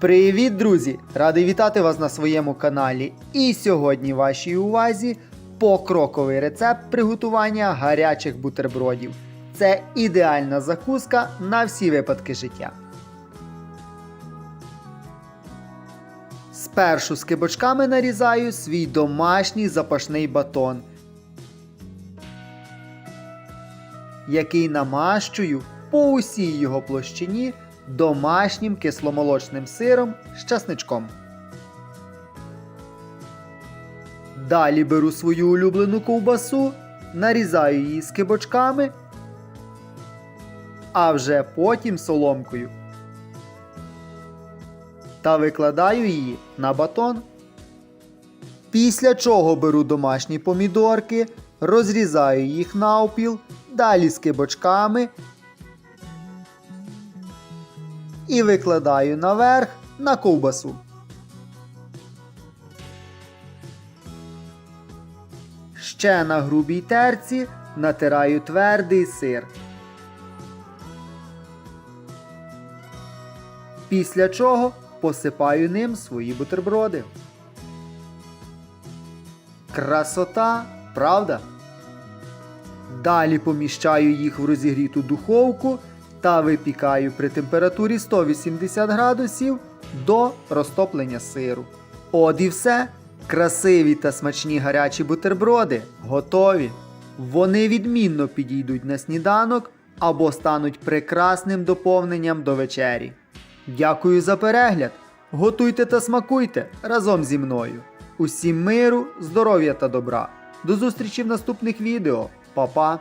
Привіт, друзі! Радий вітати вас на своєму каналі. І сьогодні вашій увазі покроковий рецепт приготування гарячих бутербродів. Це ідеальна закуска на всі випадки життя. Спершу з кибочками нарізаю свій домашній запашний батон, який намащую по усій його площині домашнім кисломолочним сиром з часничком. Далі беру свою улюблену ковбасу, нарізаю її з кибочками, а вже потім соломкою. Та викладаю її на батон. Після чого беру домашні помідорки, розрізаю їх навпіл, далі з кибочками і викладаю наверх на ковбасу. Ще на грубій терці натираю твердий сир. Після чого посипаю ним свої бутерброди. Красота, правда? Далі поміщаю їх в розігріту духовку та випікаю при температурі 180 градусів до розтоплення сиру. От і все. Красиві та смачні гарячі бутерброди готові. Вони відмінно підійдуть на сніданок або стануть прекрасним доповненням до вечері. Дякую за перегляд! Готуйте та смакуйте разом зі мною. Усім миру, здоров'я та добра. До зустрічі в наступних відео. Па-па!